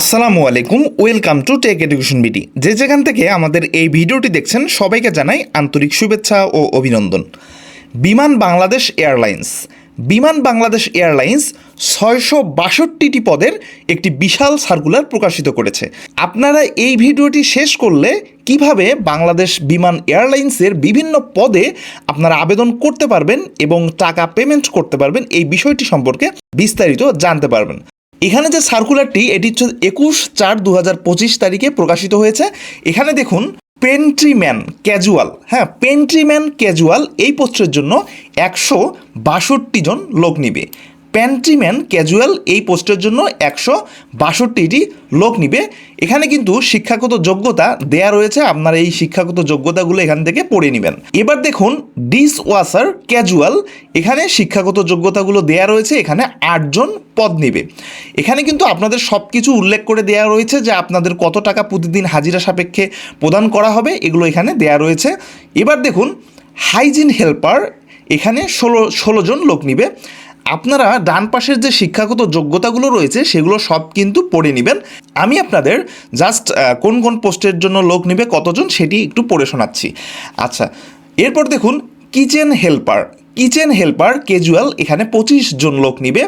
আসসালামু আলাইকুম, welcome to tech education BD. যে যেখান থেকে আমাদের এই ভিডিওটি দেখছেন, সবাইকে জানাই আন্তরিক শুভেচ্ছা ও অভিনন্দন। বিমান বাংলাদেশ এয়ারলাইন্স। বিমান বাংলাদেশ এয়ারলাইন্স ছয়শো বাষট্টিটি পদের একটি বিশাল সার্কুলার প্রকাশিত করেছে। আপনারা এই ভিডিওটি শেষ করলে কীভাবে বাংলাদেশ বিমান এয়ারলাইন্সের বিভিন্ন পদে আপনারা আবেদন করতে পারবেন এবং টাকা পেমেন্ট করতে পারবেন, এই বিষয়টি সম্পর্কে বিস্তারিত জানতে পারবেন। এখানে যে সার্কুলারটি এটি হচ্ছে একুশ চার দু হাজার পঁচিশ তারিখে প্রকাশিত হয়েছে। এখানে দেখুন পেন্ট্রিম্যান ক্যাজুয়াল হ্যাঁ পেন্ট্রিম্যান ক্যাজুয়াল এই পত্রের জন্য একশো বাষট্টি জন লোক নিবে। প্যান্ট্রিম্যান ক্যাজুয়াল এই পোস্টের জন্য একশো বাষট্টিটি লোক নিবে। এখানে কিন্তু শিক্ষাগত যোগ্যতা দেয়া রয়েছে, আপনারা এই শিক্ষাগত যোগ্যতাগুলো এখান থেকে পড়ে নেবেন। এবার দেখুন ডিস ওয়াসার ক্যাজুয়াল এখানে শিক্ষাগত যোগ্যতাগুলো দেয়া রয়েছে, এখানে আটজন পদ নিবে। এখানে কিন্তু আপনাদের সব কিছু উল্লেখ করে দেয়া রয়েছে যে আপনাদের কত টাকা প্রতিদিন হাজিরা সাপেক্ষে প্রদান করা হবে, এগুলো এখানে দেয়া রয়েছে। এবার দেখুন হাইজিন হেল্পার এখানে ষোলো ষোলো জন লোক নিবে। আপনারা ডান পাশের যে শিক্ষাগত যোগ্যতাগুলো রয়েছে, সেগুলো সব কিন্তু পড়ে নেবেন। আমি আপনাদের জাস্ট কোন কোন পোস্টের জন্য লোক নেবে, কতজন, সেটি একটু পড়ে শোনাচ্ছি। আচ্ছা এরপর দেখুন, kitchen helper. Kitchen helper casual এখানে পঁচিশ জন লোক নিবে।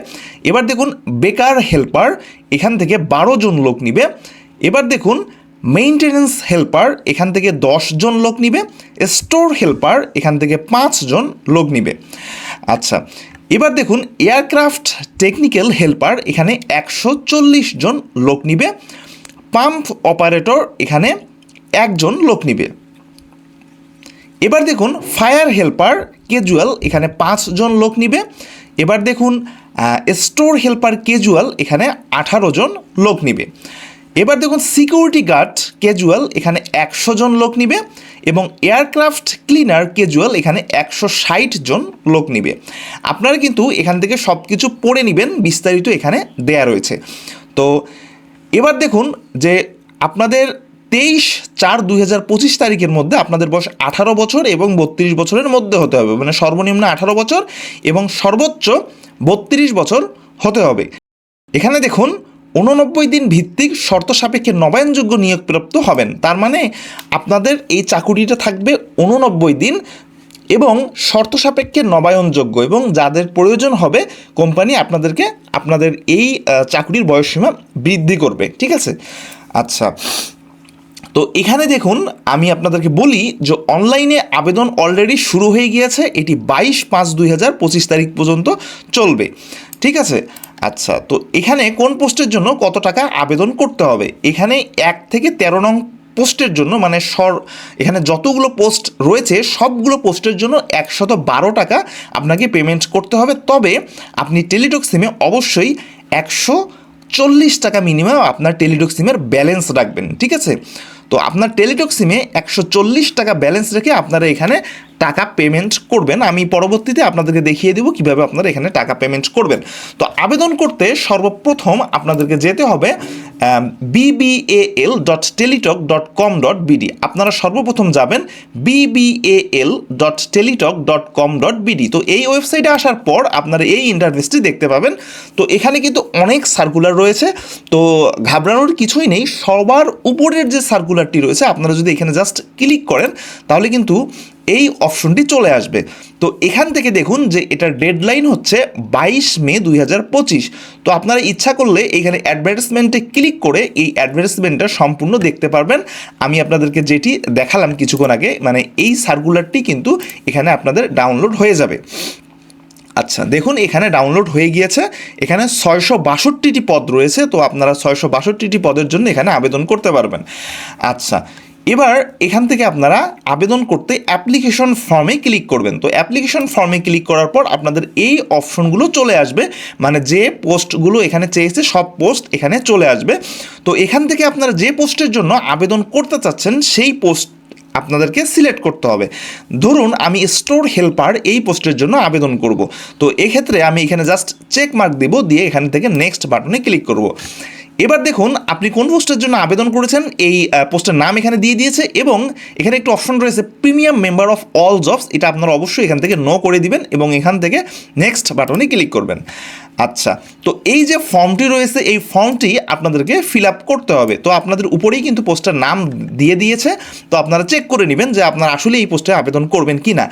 এবার দেখুন, বেকার হেল্পার, এখান থেকে বারো জন লোক নিবে। এবার দেখুন মেইনটেনেন্স হেল্পার, এখান থেকে জন লোক নিবে। স্টোর হেল্পার, এখান থেকে পাঁচজন লোক নিবে। আচ্ছা এবার দেখুন এয়ারক্রাফট টেকনিক্যাল হেল্পার এখানে একশো চল্লিশ জন লোক নিবে। পাম্প অপারেটর এখানে একজন লোক নিবে। এবার দেখুন ফায়ার হেল্পার কেজুয়াল এখানে পাঁচজন লোক নিবে। এবার দেখুন স্টোর হেল্পার কেজুয়াল এখানে আঠারো জন লোক নিবে। এবার দেখুন সিকিউরিটি গার্ড ক্যাজুয়াল এখানে একশো জন লোক নিবে এবং এয়ারক্রাফট ক্লিনার ক্যাজুয়াল এখানে একশো ষাট জন লোক নিবে। আপনারা কিন্তু এখান থেকে সব কিছু পড়ে নেবেন, বিস্তারিত এখানে দেয়া রয়েছে। তো এবার দেখুন যে আপনাদের তেইশ চার দুই হাজার পঁচিশ তারিখের মধ্যে আপনাদের বয়স আঠারো বছর এবং বত্রিশ বছরের মধ্যে হতে হবে। মানে সর্বনিম্ন আঠারো বছর এবং সর্বোচ্চ বত্রিশ বছর হতে হবে। এখানে দেখুন উননব্বই দিন ভিত্তিক শর্ত সাপেক্ষে নবায়নযোগ্য নিয়োগপ্রাপ্ত হবেন। তার মানে আপনাদের এই চাকুরিটা থাকবে উননব্বই দিন এবং শর্ত সাপেক্ষে নবায়নযোগ্য এবং যাদের প্রয়োজন হবে কোম্পানি আপনাদেরকে আপনাদের এই চাকুরির বয়সসীমা বৃদ্ধি করবে। ঠিক আছে? আচ্ছা। তো এখানে দেখুন, আমি আপনাদেরকে বলি যে অনলাইনে আবেদন অলরেডি শুরু হয়ে গিয়েছে। এটি বাইশ পাঁচ দুই হাজার পঁচিশ তারিখ পর্যন্ত চলবে। ঠিক আছে? আচ্ছা তো এখানে কোন পোস্টের জন্য কত টাকা আবেদন করতে হবে? এখানে এক থেকে তেরো নং পোস্টের জন্য মানে সর, এখানে যতগুলো পোস্ট রয়েছে, সবগুলো পোস্টের জন্য একশত বারো টাকা আপনাকে পেমেন্ট করতে হবে। তবে আপনি টেলিটক সিমে অবশ্যই একশো চল্লিশ টাকা মিনিমাম আপনার টেলিটক সিমের ব্যালেন্স রাখবেন, ঠিক আছে? তো আপনার টেলিটক সিমে একশো চল্লিশ টাকা ব্যালেন্স রেখে আপনারা এখানে টাকা পেমেন্ট করবেন, আমি পরবর্তীতে আপনাদেরকে দেখিয়ে দেবো কীভাবে আপনারা এখানে টাকা পেমেন্ট করবেন। তো আবেদন করতে সর্বপ্রথম আপনাদেরকে যেতে হবে BBL dot Teletalk dot com dot BD আপনারা সর্বপ্রথম যাবেন BBL dot Teletalk dot com dot BD তো এই ওয়েবসাইটে আসার পর আপনারা এই ইন্টারভিউসটি দেখতে পাবেন। তো এখানে কিন্তু অনেক সার্কুলার রয়েছে। তো ঘাবড়ানোর কিছুই নেই। সবার উপরের যে সার্কুলারটি রয়েছে, আপনারা যদি এখানে জাস্ট ক্লিক করেন, তাহলে কিন্তু এই অপশনটি চলে আসবে। তো এখান থেকে দেখুন যে এটার ডেডলাইন হচ্ছে বাইশ মে দুই হাজার পঁচিশ। তো আপনারা ইচ্ছা করলে এখানে অ্যাডভার্টাইজমেন্টে ক্লিক করে এই অ্যাডভার্টাইজমেন্টটা সম্পূর্ণ দেখতে পারবেন। আমি আপনাদেরকে যেটি দেখালাম কিছুক্ষণ আগে মানে এই সার্কুলারটি কিন্তু এখানে আপনাদের ডাউনলোড হয়ে যাবে। আচ্ছা দেখুন, এখানে ডাউনলোড হয়ে গিয়েছে। এখানে ছয়শো বাষট্টিটি পদ রয়েছে, তো আপনারা ছয়শো বাষট্টিটি পদের জন্য এখানে আবেদন করতে পারবেন। আচ্ছা এবার এখান থেকে আপনারা আবেদন করতে অ্যাপ্লিকেশন ফর্মে ক্লিক করবেন। তো অ্যাপ্লিকেশন ফর্মে ক্লিক করার পর আপনাদের এই অপশনগুলো চলে আসবে। মানে যে পোস্টগুলো এখানে চেয়েছে, সব পোস্ট এখানে চলে আসবে। তো এখান থেকে আপনারা যে পোস্টের জন্য আবেদন করতে চাচ্ছেন, সেই পোস্ট আপনাদেরকে সিলেক্ট করতে হবে। ধরুন আমি স্টোর হেল্পার এই পোস্টের জন্য আবেদন করব। তো এক্ষেত্রে আমি এখানে জাস্ট চেক মার্ক দেব, দিয়ে এখান থেকে নেক্সট বাটনে ক্লিক করব। এবার দেখুন, আপনি কোন পোস্টের জন্য আবেদন করেছেন? এই পোস্টের নাম এখানে দিয়ে দিয়েছে এবং এখানে একটি অপশন রয়েছে premium member of all jobs. এটা আপনারা অবশ্যই এখান থেকে নো করে দিবেন এবং এখান থেকে নেক্সট বাটনে ক্লিক করবেন। আচ্ছা তো এই যে ফর্মটি রয়েছে, এই ফর্মটি আপনাদেরকে ফিল আপ করতে হবে। তো আপনাদের উপরেই কিন্তু পোস্টের নাম দিয়ে দিয়েছে। তো আপনারা চেক করে নেবেন যে আপনারা আসলে এই পোস্টে আবেদন করবেন কি না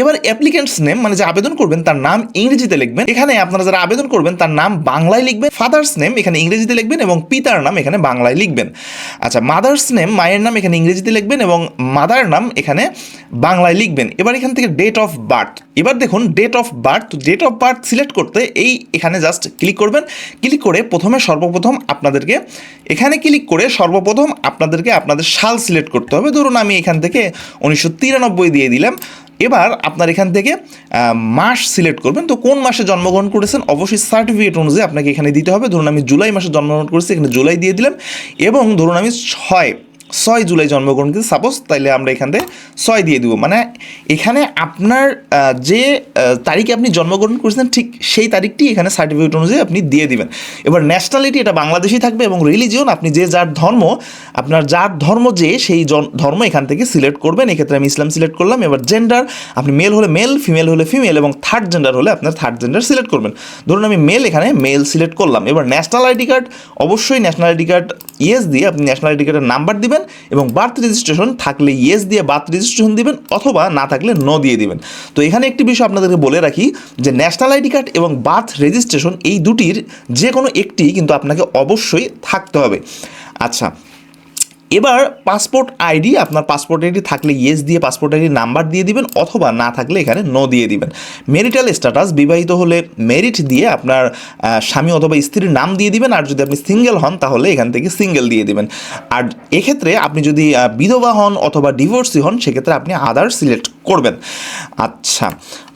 এবার অ্যাপ্লিকেন্টস নেম মানে যে আবেদন করবেন, তার নাম ইংরেজিতে লিখবেন। এখানে আপনারা যারা আবেদন করবেন, তার নাম বাংলায় লিখবেন। ফাদার্স নেম এখানে ইংরেজিতে লিখবেন এবং পিতার নাম এখানে বাংলায় লিখবেন। আচ্ছা মাদার্স নেম মায়ের নাম এখানে ইংরেজিতে লিখবেন এবং মাদার নাম এখানে বাংলায় লিখবেন। এবার এখান থেকে ডেট অফ বার্থ এবার দেখুন date of birth date of birth select করতে এই এখানে জাস্ট ক্লিক করবেন। ক্লিক করে প্রথমে সর্বপ্রথম আপনাদেরকে এখানে ক্লিক করে সর্বপ্রথম আপনাদেরকে আপনাদের সাল সিলেক্ট করতে হবে। ধরুন আমি এখান থেকে উনিশশো তিরানব্বই দিয়ে দিলাম। এবার আপনার এখান থেকে মাস সিলেক্ট করবেন। তো কোন মাসে জন্মগ্রহণ করেছেন? অবশ্যই সার্টিফিকেট অনুযায়ী আপনাকে এখানে দিতে হবে। ধরুন আমি জুলাই মাসে জন্মগ্রহণ করেছি, এখানে জুলাই দিয়ে দিলাম। এবং ধরুন আমি ছয় ছয় জুলাই জন্মগ্রহণ কিন্তু সাপোজ তাইলে আমরা এখান থেকে ছয় দিয়ে দেবো। মানে এখানে আপনার যে তারিখে আপনি জন্মগ্রহণ করেছেন ঠিক সেই তারিখটি এখানে সার্টিফিকেট অনুযায়ী আপনি দিয়ে দিবেন। এবার ন্যাশনালিটি এটা বাংলাদেশি থাকবে এবং রিলিজিয়ন আপনি যে যার ধর্ম, আপনার যার ধর্ম যে সেই ধর্ম এখান থেকে সিলেক্ট করবেন। এক্ষেত্রে আমি ইসলাম সিলেক্ট করলাম। এবার জেন্ডার আপনি মেল হলে মেল ফিমেল হলে ফিমেল এবং থার্ড জেন্ডার হলে আপনার থার্ড জেন্ডার সিলেক্ট করবেন। ধরুন আমি মেল এখানে মেল সিলেক্ট করলাম। এবার ন্যাশনাল আইডি কার্ড অবশ্যই ন্যাশনাল আইডি কার্ড ইয়েস দিয়ে আপনি ন্যাশনাল আইডি কার্ডের নাম্বার দিবেন এবং বার্থ রেজিস্ট্রেশন থাকলে ইয়েস দিয়ে বার্থ রেজিস্ট্রেশন দিবেন অথবা না থাকলে ন দিয়ে দিবেন। তো এখানে একটি বিষয় আপনাদেরকে বলে রাখি যে ন্যাশনাল আইডি কার্ড এবং বার্থ রেজিস্ট্রেশন এই দুটির যে কোনো একটি কিন্তু আপনাকে অবশ্যই থাকতে হবে। আচ্ছা এবার পাসপোর্ট আইডি আপনার পাসপোর্ট আইডি থাকলে ইয়েস দিয়ে পাসপোর্ট আইডি নাম্বার দিয়ে দিবেন অথবা না থাকলে এখানে নো দিয়ে দিবেন। মেরিটাল স্ট্যাটাস বিবাহিত হলে মেরিট দিয়ে আপনার স্বামী অথবা স্ত্রীর নাম দিয়ে দিবেন আর যদি আপনি সিঙ্গেল হন তাহলে এখান থেকে সিঙ্গেল দিয়ে দিবেন। আর এক্ষেত্রে আপনি যদি বিধবা হন অথবা ডিভোর্সি হন, সেক্ষেত্রে আপনি আদার সিলেক্ট করবেন। আচ্ছা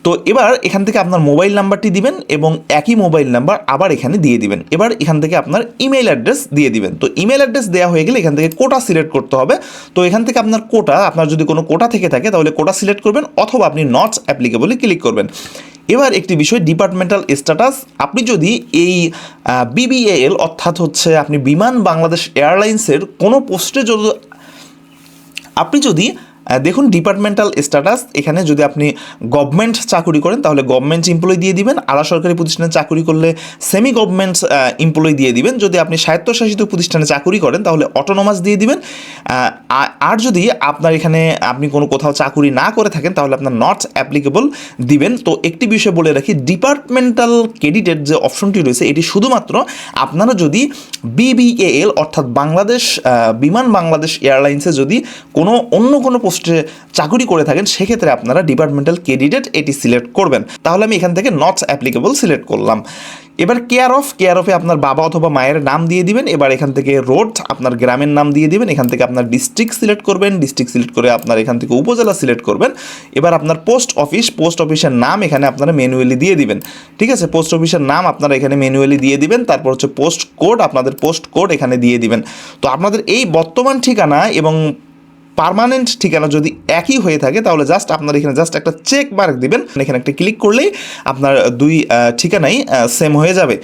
তো এবার এখান থেকে আপনার মোবাইল নাম্বারটি দিবেন এবং একই মোবাইল নাম্বার আবার এখানে দিয়ে দিবেন। এবার এখান থেকে আপনার ইমেল অ্যাড্রেস দিয়ে দিবেন। তো ইমেল অ্যাড্রেস দেওয়া হয়ে গেলে এখান থেকে কোটা সিলেক্ট করতে হবে। তো এখান থেকে আপনার কোটা, আপনার যদি কোনো কোটা থেকে থাকে তাহলে কোটা সিলেক্ট করবেন অথবা আপনি নটস অ্যাপ্লিকেবলে ক্লিক করবেন। এবার একটি বিষয় ডিপার্টমেন্টাল স্ট্যাটাস আপনি যদি এই বিবিএল অর্থাৎ হচ্ছে আপনি বিমান বাংলাদেশ এয়ারলাইন্সের কোনো পোস্টে যদি, আপনি যদি দেখুন ডিপার্টমেন্টাল স্ট্যাটাস এখানে যদি আপনি গভর্নমেন্ট চাকুরি করেন, তাহলে গভর্নমেন্ট এমপ্লয়ি দিয়ে দিবেন। আলা সরকারি প্রতিষ্ঠানে চাকুরি করলে সেমি গভর্নমেন্ট এমপ্লয়ি দিয়ে দিবেন। যদি আপনি স্বায়ত্তশাসিত প্রতিষ্ঠানে চাকুরি করেন, তাহলে অটোনোমাস দিয়ে দিবেন। আর যদি আপনার এখানে আপনি কোনো কোথাও চাকুরি না করে থাকেন, তাহলে আপনার নট অ্যাপ্লিকেবল দিবেন। তো একটি বিষয় বলে রাখি ডিপার্টমেন্টাল ক্রেডিটের যে অপশনটি রয়েছে, এটি শুধুমাত্র আপনারা যদি বিবিএল অর্থাৎ বাংলাদেশ বিমান বাংলাদেশ এয়ারলাইন্সে যদি কোনো অন্য কোনো পোস্টে চাকুরি করে থাকেন, সেক্ষেত্রে আপনারা ডিপার্টমেন্টাল ক্যান্ডিডেট এটি সিলেক্ট করবেন। তাহলে আমি এখান থেকে নট অ্যাপ্লিকেবল সিলেক্ট করলাম। এবার কেয়ার অফ কেয়ার অফে আপনার বাবা অথবা মায়ের নাম দিয়ে দিবেন। এবার এখান থেকে রোড আপনার গ্রামের নাম দিয়ে দিবেন। এখান থেকে আপনার ডিস্ট্রিক্ট সিলেক্ট করবেন। ডিস্ট্রিক্ট সিলেক্ট করে আপনার এখান থেকে উপজেলা সিলেক্ট করবেন। এবার আপনার পোস্ট অফিস পোস্ট অফিসের নাম এখানে আপনারা ম্যানুয়ালি দিয়ে দিবেন। ঠিক আছে? পোস্ট অফিসের নাম আপনারা এখানে ম্যানুয়ালি দিয়ে দিবেন। তারপর হচ্ছে পোস্ট কোড আপনাদের পোস্ট কোড এখানে দিয়ে দিবেন। তো আপনাদের এই বর্তমান ঠিকানা এবং পার্মানেন্ট ঠিকানা যদি একই হয়ে থাকে, তাহলে জাস্ট আপনার এখানে জাস্ট একটা চেক মার্ক দিবেন। এখানে একটা ক্লিক করলেই আপনার দুই ঠিকানাই সেম হয়ে যাবে।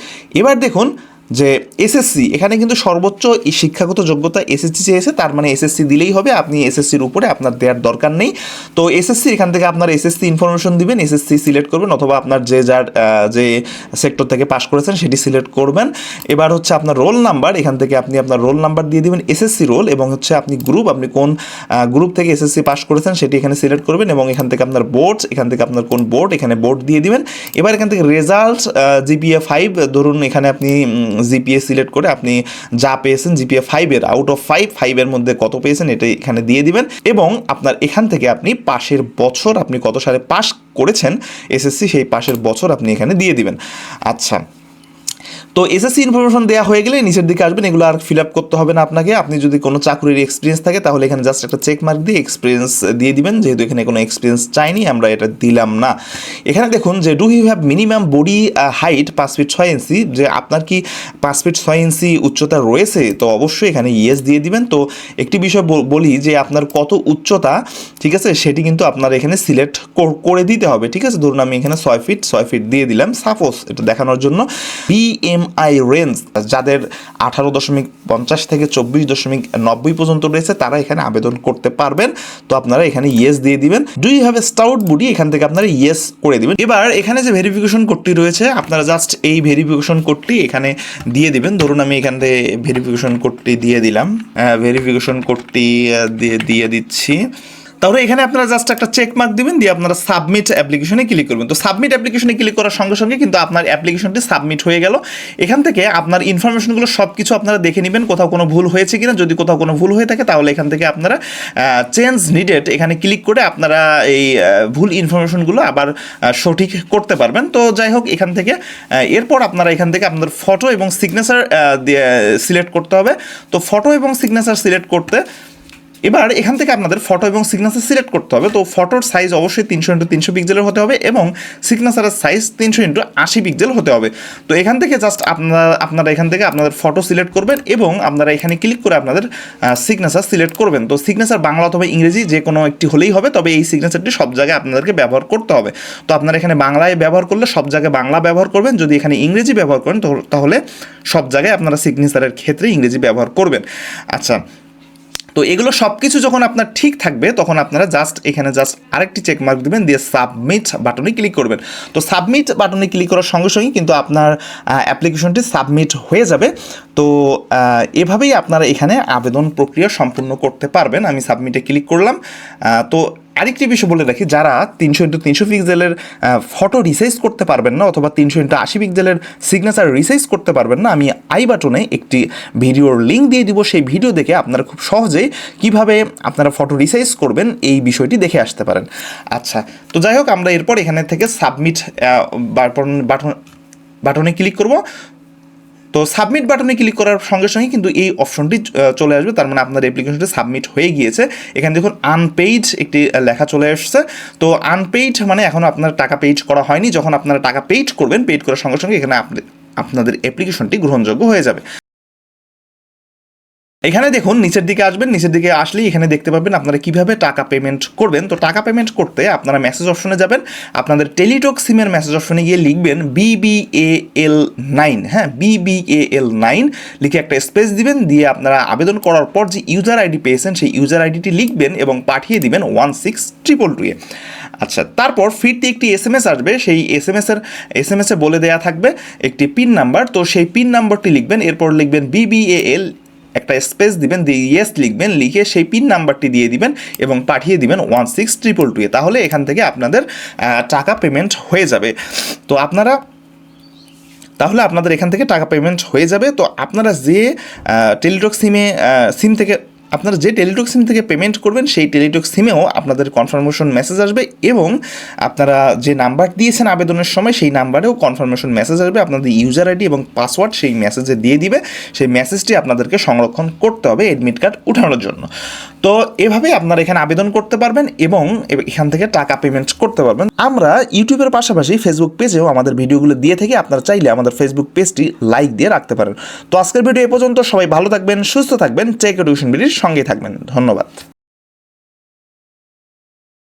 এবার দেখুন যে এসএসসি এখানে কিন্তু সর্বোচ্চ এই শিক্ষাগত যোগ্যতা এসএসসি চেয়েছে, তার মানে এসএসসি দিলেই হবে, আপনি এসএসসির উপরে আপনার দেওয়ার দরকার নেই। তো এসএসসি এখান থেকে আপনার এসএসসি ইনফরমেশন দিবেন এসএসসি সিলেক্ট করবেন, অথবা আপনার যে যার যে সেক্টর থেকে পাশ করেছেন, সেটি সিলেক্ট করবেন। এবার হচ্ছে আপনার রোল নাম্বার এখান থেকে আপনি আপনার রোল নাম্বার দিয়ে দিবেন এসএসসি রোল এবং হচ্ছে আপনি গ্রুপ আপনি কোন গ্রুপ থেকে এসএসসি পাশ করেছেন, সেটি এখানে সিলেক্ট করবেন, এবং এখান থেকে আপনার বোর্ড এখান থেকে আপনার কোন বোর্ড এখানে বোর্ড দিয়ে দিবেন। এবার এখান থেকে রেজাল্ট জিপিএ ফাইভ ধরুন এখানে আপনি জিপিএ সিলেক্ট করে আপনি যা পেয়েছেন জিপিএ ফাইভের আউট অফ ফাইভ ফাইভের মধ্যে কত পেয়েছেন এটা এখানে দিয়ে দিবেন। এবং আপনার এখান থেকে আপনি পাশের বছর আপনি কত সালে পাস করেছেন এসএসসি সেই পাশের বছর আপনি এখানে দিয়ে দিবেন। আচ্ছা তো এসএসসি ইনফরমেশন দেওয়া হয়ে গেলে নিচের দিকে আসবেন, এগুলো আর ফিল আপ করতে হবে না আপনাকে। আপনি যদি কোনো চাকরির এক্সপিরিয়েন্স থাকে, তাহলে এখানে জাস্ট একটা চেক মার্ক দিয়ে এক্সপিরিয়েন্স দিয়ে দিবেন। যেহেতু এখানে কোনো এক্সপিরিয়েন্স চাইনি, আমরা এটা দিলাম না। এখানে দেখুন যে do you have minimum body height পাঁচ ফিট ছয় ইঞ্চি যে আপনার কি পাঁচ ফিট ছয় ইঞ্চি উচ্চতা রয়েছে, তো অবশ্যই এখানে ইয়েস দিয়ে দিবেন। তো একটি বিষয় বল- যে, আপনার কত উচ্চতা, ঠিক আছে? সেটি কিন্তু আপনার এখানে সিলেক্ট করে দিতে হবে, ঠিক আছে? ধরুন আমি এখানে ছয় ফিট ছয় ফিট দিয়ে দিলাম সাপোজ এটা দেখানোর জন্য। বি ইএমআই রেঞ্জ, যাদের আঠারো দশমিক পঞ্চাশ থেকে চব্বিশ দশমিক নব্বই পর্যন্ত রয়েছে, তারা এখানে আবেদন করতে পারবেন। তো আপনারা এখানে ইয়েস দিয়ে দিবেন। Do you have a stout body এখান থেকে আপনারা ইয়েস করে দিবেন। এবার এখানে যে ভেরিফিকেশন কোডটি রয়েছে, আপনারা জাস্ট এই ভেরিফিকেশন কোডটি এখানে দিয়ে দিবেন। ধরুন আমি এখান থেকে ভেরিফিকেশন কোডটি দিয়ে দিলাম। ভেরিফিকেশন কোডটি দিয়ে দিয়ে দিচ্ছি। তাহলে এখানে আপনারা জাস্ট একটা চেক মার্ক দিবেন, দিয়ে আপনারা সাবমিট অ্যাপ্লিকেশনে ক্লিক করবেন। তো সাবমিট অ্যাপ্লিকেশনে ক্লিক করার সঙ্গে সঙ্গে কিন্তু আপনার অ্যাপ্লিকেশনটি সাবমিট হয়ে গেল। এখান থেকে আপনার ইনফরমেশনগুলো সব কিছু আপনারা দেখে নেবেন কোথাও কোনো ভুল হয়েছে কিনা। যদি কোথাও কোনো ভুল হয়ে থাকে, তাহলে এখান থেকে আপনারা চেঞ্জ নিডেড এখানে ক্লিক করে আপনারা এই ভুল ইনফরমেশনগুলো আবার সঠিক করতে পারবেন। তো যাই হোক, এখান থেকে এরপর আপনারা এখান থেকে আপনাদের ফটো এবং সিগনেচার সিলেক্ট করতে হবে। তো ফটো এবং সিগনেচার সিলেক্ট করতে এবার এখান থেকে আপনাদের ফটো এবং সিগনেচার সিলেক্ট করতে হবে। তো ফটোর সাইজ অবশ্যই তিনশো ইন্টু তিনশো পিক্সেলের হতে হবে এবং সিগনেচারের সাইজ তিনশো ইন্টু আশি পিক্সেল হতে হবে। তো এখান থেকে জাস্ট আপনারা আপনারা এখান থেকে আপনাদের ফটো সিলেক্ট করবেন এবং আপনারা এখানে ক্লিক করে আপনাদের সিগনেচার সিলেক্ট করবেন। তো সিগনেচার বাংলা অথবা ইংরেজি যে কোনো একটি হলেই হবে, তবে এই সিগনেচারটি সব জায়গায় আপনাদেরকে ব্যবহার করতে হবে। তো আপনারা এখানে বাংলায় ব্যবহার করলে সব জায়গায় বাংলা ব্যবহার করবেন, যদি এখানে ইংরেজি ব্যবহার করেন তাহলে সব জায়গায় আপনারা সিগনেচারের ক্ষেত্রে ইংরেজি ব্যবহার করবেন। আচ্ছা তো এগুলো সব কিছু যখন আপনার ঠিক থাকবে, তখন আপনারা জাস্ট এখানে জাস্ট আরেকটি চেক মার্ক দেবেন, দিয়ে সাবমিট বাটনে ক্লিক করবেন। তো সাবমিট বাটনে ক্লিক করার সঙ্গে সঙ্গে কিন্তু আপনার অ্যাপ্লিকেশনটি সাবমিট হয়ে যাবে। তো এভাবেই আপনারা এখানে আবেদন প্রক্রিয়া সম্পূর্ণ করতে পারবেন। আমি সাবমিটে ক্লিক করলাম। তো আরেকটি বিষয় বলে রাখি, যারা তিনশো ইন্টু তিনশো পিক্সেলের ফটো রিসাইজ করতে পারবেন না অথবা তিনশো ইন্টু আশি পিক্সেলের সিগনেচার রিসাইজ করতে পারবেন না, আমি আই বাটনে একটি ভিডিওর লিঙ্ক দিয়ে দিব। সেই ভিডিও দেখে আপনারা খুব সহজেই কীভাবে আপনারা ফটো রিসাইজ করবেন এই বিষয়টি দেখে আসতে পারেন। আচ্ছা তো যাই হোক, আমরা এরপর এখানে থেকে সাবমিট বাটন বাটন, বাটনে ক্লিক করব। তো সাবমিট বাটনে ক্লিক করার সঙ্গে সঙ্গে কিন্তু এই অপশনটি চলে আসবে। তার মানে আপনার অ্যাপ্লিকেশনটি সাবমিট হয়ে গিয়েছে। এখানে দেখুন আনপেইড একটি লেখা চলে আসছে। তো আনপেইড মানে এখন আপনার টাকা পেইড করা হয়নি। যখন আপনারা টাকা পেইড করবেন পেইড করার সঙ্গে সঙ্গে এখানে আপনি, আপনাদের অ্যাপ্লিকেশনটি গ্রহণযোগ্য হয়ে যাবে। এখানে দেখুন, নিচের দিকে আসবেন, নিচের দিকে আসলেই এখানে দেখতে পাবেন আপনারা কীভাবে টাকা পেমেন্ট করবেন। তো টাকা পেমেন্ট করতে আপনারা মেসেজ অপশনে যাবেন। আপনাদের টেলিটক সিমের মেসেজ অপশনে গিয়ে লিখবেন বিবিএএল নাইন হ্যাঁ বিবিএএল নাইন লিখে একটা স্পেস দিবেন, দিয়ে আপনারা আবেদন করার পর যে ইউজার আইডি পেয়েছেন, সেই ইউজার আইডিটি লিখবেন এবং পাঠিয়ে দিবেন ওয়ান সিক্স ট্রিপল টুয়ে আচ্ছা তারপর ফিরতে একটি এস এম এস আসবে, সেই এস এম এসের এস এম এসে বলে দেওয়া থাকবে একটি পিন নাম্বার তো সেই পিন নাম্বারটি লিখবেন, এরপর লিখবেন বিবিএএল একটা স্পেস দিবেন, দিয়ে ইয়েস লিখবেন, লিখে সেই পিন নাম্বারটি দিয়ে দিবেন এবং পাঠিয়ে দিবেন ওয়ান সিক্স ট্রিপল টুয়ে তাহলে এখান থেকে আপনাদের টাকা পেমেন্ট হয়ে যাবে। তো আপনারা, তাহলে আপনাদের এখান থেকে টাকা পেমেন্ট হয়ে যাবে। তো আপনারা যে টেলিটক সিমে সিম থেকে আপনারা যে টেলিটক সিম থেকে পেমেন্ট করবেন, সেই টেলিটক সিমেও আপনাদের কনফার্মেশন মেসেজ আসবে এবং আপনারা যে নাম্বার দিয়েছেন আবেদনের সময়, সেই নাম্বারেও কনফার্মেশন মেসেজ আসবে। আপনাদের ইউজার আইডি এবং পাসওয়ার্ড সেই মেসেজে দিয়ে দিবে। সেই মেসেজটি আপনাদেরকে সংরক্ষণ করতে হবে এডমিট কার্ড উঠানোর জন্য। তো এভাবে আপনারা এখানে আবেদন করতে পারবেন এবং এখান থেকে টাকা পেমেন্ট করতে পারবেন। আমরা ইউটিউবের পাশাপাশি ফেসবুক পেজেও আমাদের ভিডিওগুলো দিয়ে থেকে। আপনারা চাইলে আমাদের ফেসবুক পেজটি লাইক দিয়ে রাখতে পারেন। তো আজকের ভিডিও এ পর্যন্ত সবাই ভালো থাকবেন, সুস্থ থাকবেন। টেক এডুকেশন বিডির সঙ্গেই থাকবেন। ধন্যবাদ।